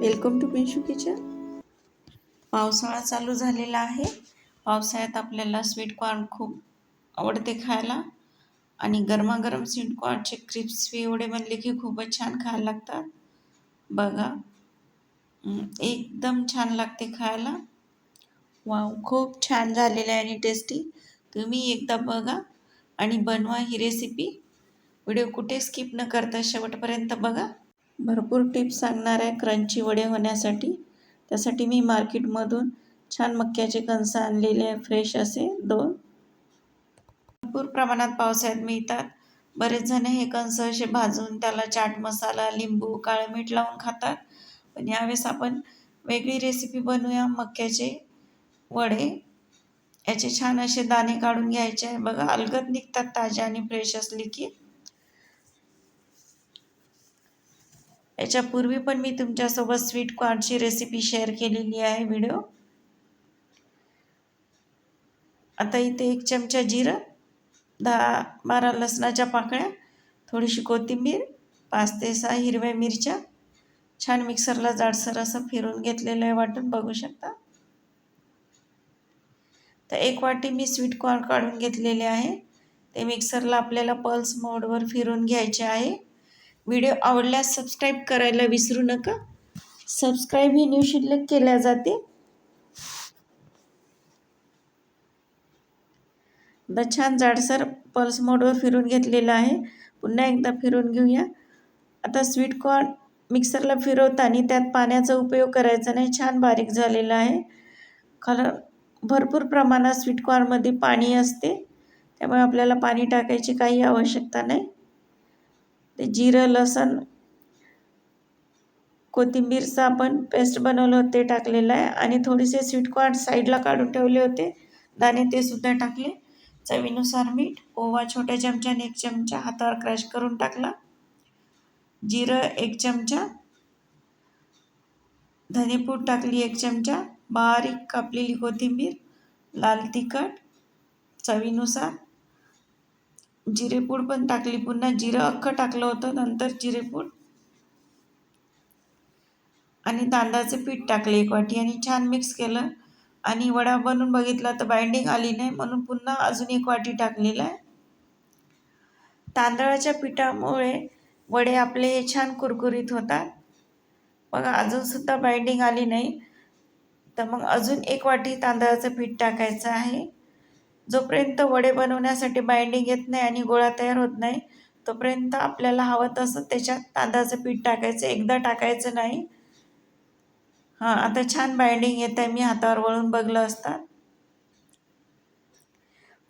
Welcome to पिंशू kitchen. पावसाळा चालू झालेला आहे. पावसाळ्यात आपल्याला स्वीट कॉर्न खूप आवडते खायला. आणि गरमागरम स्वीट कॉर्नचे क्रिप्स एवढे बनले की खूपच छान खायला लागतात. बघा. एकदम छान लागते खायला. वाव खूप छान झालेलं आहे आणि टेस्टी तुम्ही एकदा बघा आणि बनवा ही रेसिपी व्हिडिओ कुठे स्किप न करता शेवटपर्यंत बघा. भरपूर टिप्स सांगणार आहे क्रंची वडे होण्यासाठी. त्यासाठी मी मार्केटमधून छान मक्याचे कणसं आणलेले आहे फ्रेश असे दोन. भरपूर प्रमाणात पावसाळ्यात मिळतात बरेच जण हे कंस असे भाजून त्याला चाट मसाला लिंबू काळं मीठ लावून खातात. पण यावेळेस आपण वेगळी रेसिपी बनवूया मक्याचे वडे. याचे छान असे दाणे काढून घ्यायचे आहे. बघा अलगद निघतात ताज्या आणि फ्रेश असली की. याच्यापूर्वी पण मी तुमच्यासोबत स्वीट कॉर्नची रेसिपी शेअर केलेली आहे व्हिडिओ आता इथे एक चमचा जिरं दहा बारा लसणाच्या पाकळ्या थोडीशी कोथिंबीर पाच ते सहा हिरव्या मिरच्या. छान मिक्सरला जाडसर असं फिरून घेतलेलं आहे वाटून बघू शकता. तर एक वाटी मी स्वीट कॉर्न काढून घेतलेले आहे. ते मिक्सरला आपल्याला पल्स मोडवर फिरून घ्यायचे आहे. व्हिडिओ आवडल्यास सबस्क्राईब करायला विसरू नका. सबस्क्राईब ही न्यू शिल्लक केल्या जाते. आता छान जाडसर पल्स मोडवर फिरून घेतलेलं आहे. पुन्हा एकदा फिरून घेऊया. आता स्वीट कॉर्न मिक्सरला फिरवताना त्यात पाण्याचा उपयोग करायचा नाही. छान बारीक झालेला आहे. कारण भरपूर प्रमाणात स्वीट कॉर्नमध्ये पाणी असते. त्यामुळे आपल्याला पाणी टाकायची काही आवश्यकता नाही. ते जिरं लसण कोथिंबीरचं आपण पेस्ट बनवलं होतं ते टाकलेलं आहे. आणि थोडेसे स्वीट कॉर्न साईडला काढून ठेवले होते. दाणे ते सुद्धा टाकले. चवीनुसार मीठ ओवा छोट्या चमच्याने एक चमचा हातावर क्रश करून टाकला. जिरं एक चमचा. धनेपूड टाकली एक चमचा. बारीक कापलेली कोथिंबीर लाल तिखट. चवीनुसार. जिरेपूड पण टाकली. पुन्हा जिरं अख्खं टाकलं होतं. नंतर जिरेपूड. आणि तांदळाचं पीठ टाकले एक वाटी आणि छान मिक्स केलं. आणि वडा बनवून बघितला तर बाइंडिंग आली नाही. म्हणून पुन्हा अजून एक वाटी टाकलेला आहे. तांदळाच्या पिठामुळे वडे आपले हे छान कुरकुरीत होतात. मग अजूनसुद्धा बाइंडिंग आली नाही. तर मग अजून एक वाटी तांदळाचं पीठ टाकायचं आहे. जोपर्यंत वडे बनवण्यासाठी बाइंडिंग येत नाही आणि गोळा तयार होत नाही तोपर्यंत आपल्याला हवं तसं त्याच्यात तांदळाचं पीठ टाकायचं एकदा टाकायचं नाही. हां आता छान बाइंडिंग येत आहे मी हातावर वळून बघलं असतात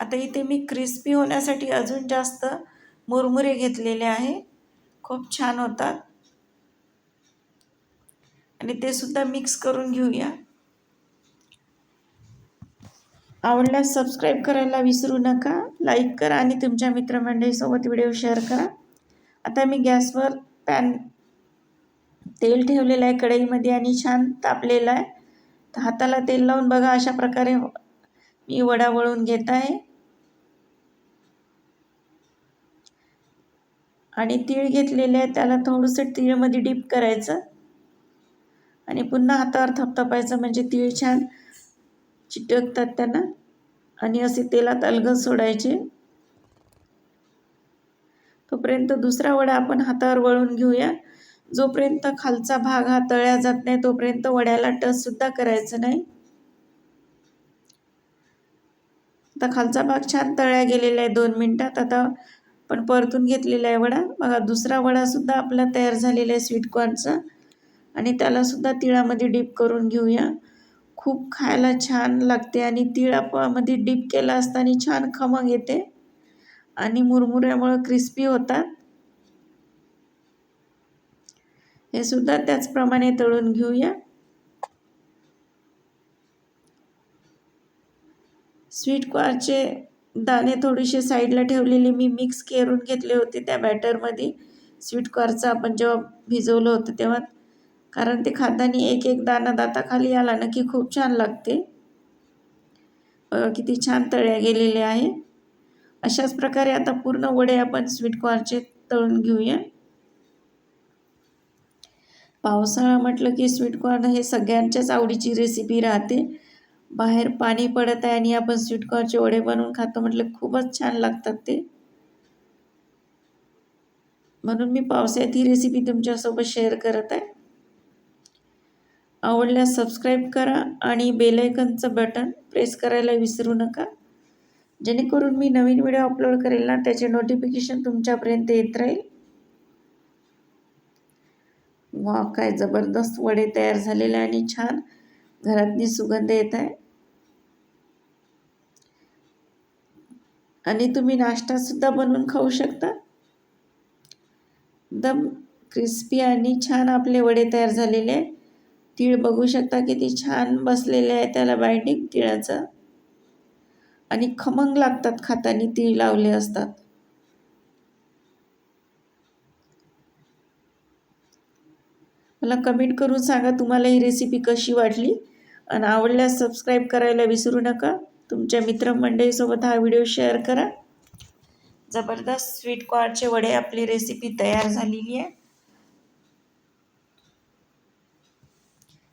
आता इथे मी क्रिस्पी होण्यासाठी अजून जास्त मुरमुरे घेतलेले आहे. खूप छान होतात. आणि ते सुद्धा मिक्स करून घेऊया. आवडल्यास सबस्क्राईब करायला विसरू नका. लाईक करा आणि तुमच्या मित्रमंडळीसोबत व्हिडिओ शेअर करा. आता मी गॅसवर पॅन तेल ठेवलेलं आहे कढईमध्ये आणि छान तापलेलं आहे. तर हाताला तेल लावून बघा अशा प्रकारे मी वडा वळून घेत आहे. आणि तीळ घेतलेले आहे त्याला थोडंसं तीळमध्ये डीप करायचं. आणि पुन्हा हातावर थपथपायचं म्हणजे तीळ छान चिटकतात त्यांना. आणि असे तेलात अलगद सोडायचे. तोपर्यंत दुसरा वडा आपण हातावर वळून घेऊया. जोपर्यंत खालचा भाग हा तळ्या जात नाही तोपर्यंत वड्याला टचसुद्धा करायचं नाही. आता खालचा भाग छान तळ्या गेलेला आहे दोन मिनटात. आता पण परतून घेतलेला आहे वडा. बघा दुसरा वडासुद्धा आपला तयार झालेला आहे स्वीट कॉर्नचा. आणि त्यालासुद्धा तिळामध्ये डीप करून घेऊया. खूप खायला छान लागते आणि तिळापामध्ये डीप केला असताना छान खमंग येते. आणि मुरमुऱ्यामुळं क्रिस्पी होतात. हे सुद्धा त्याचप्रमाणे तळून घेऊया. स्वीट कॉर्नचे दाणे थोडेसे साईडला ठेवलेले मी मिक्स करून घेतले होते त्या बॅटरमध्ये स्वीट कॉर्नचं आपण जेव्हा भिजवलं होतं तेव्हा कारण ते खाताना एक एक दाना दाताखाली आला ना की खूप छान लागते. किती छान तळ्या गेलेल्या आहे. अशाच प्रकारे आता पूर्ण वडे आपण स्वीट कॉर्नचे तळून घेऊया. पावसाळा म्हटलं की स्वीटकॉर्न हे सगळ्यांच्याच आवडीची रेसिपी राहते. बाहेर पाणी पडत आहे आणि आपण स्वीटकॉर्नचे वडे बनवून खातो म्हटलं खूपच छान लागतात ते. म्हणून मी पावसाळ्यात ही रेसिपी तुमच्यासोबत शेअर करत आहे. आवडल्यास सबस्क्राईब करा आणि बेलायकनचं बटन प्रेस करायला विसरू नका. जेणेकरून मी नवीन व्हिडिओ अपलोड करेल ना त्याचे नोटिफिकेशन तुमच्यापर्यंत येत राहील. वा काय जबरदस्त वडे तयार झालेले आणि छान. घरातनी सुगंध येत आहे. आणि तुम्ही नाश्तासुद्धा बनवून खाऊ शकता. एकदम क्रिस्पी आणि छान आपले वडे तयार झालेले आहे तीळ बघू शकता किती छान बसलेले आहे त्याला बाइंडिंग तिळाचं. आणि खमंग लागतात खाताना तीळ लावले असतात. मला कमेंट करून सांगा तुम्हाला ही रेसिपी कशी वाटली? आणि आवडल्यास सबस्क्राईब करायला विसरू नका. तुमच्या मित्रमंडळीसोबत हा व्हिडिओ शेअर करा. जबरदस्त स्वीट कॉर्नचे वडे आपली रेसिपी तयार झालेली आहे.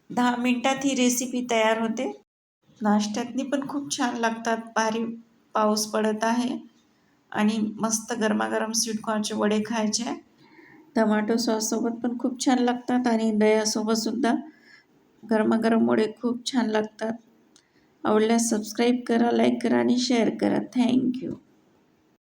दहा मिनटात ही रेसिपी तयार होते. नाश्त्यातनी पण खूप छान लागतात. भारी पाऊस पडत आहे. आणि मस्त गरमागरम स्वीटकॉर्नचे वडे खायचे. टमाटो सॉससोबत पण खूप छान लागतात. आणि दह्यासोबतसुद्धा गरमागरम वडे खूप छान लागतात. आवडल्यास सबस्क्राईब करा लाईक करा आणि शेअर करा. थँक्यू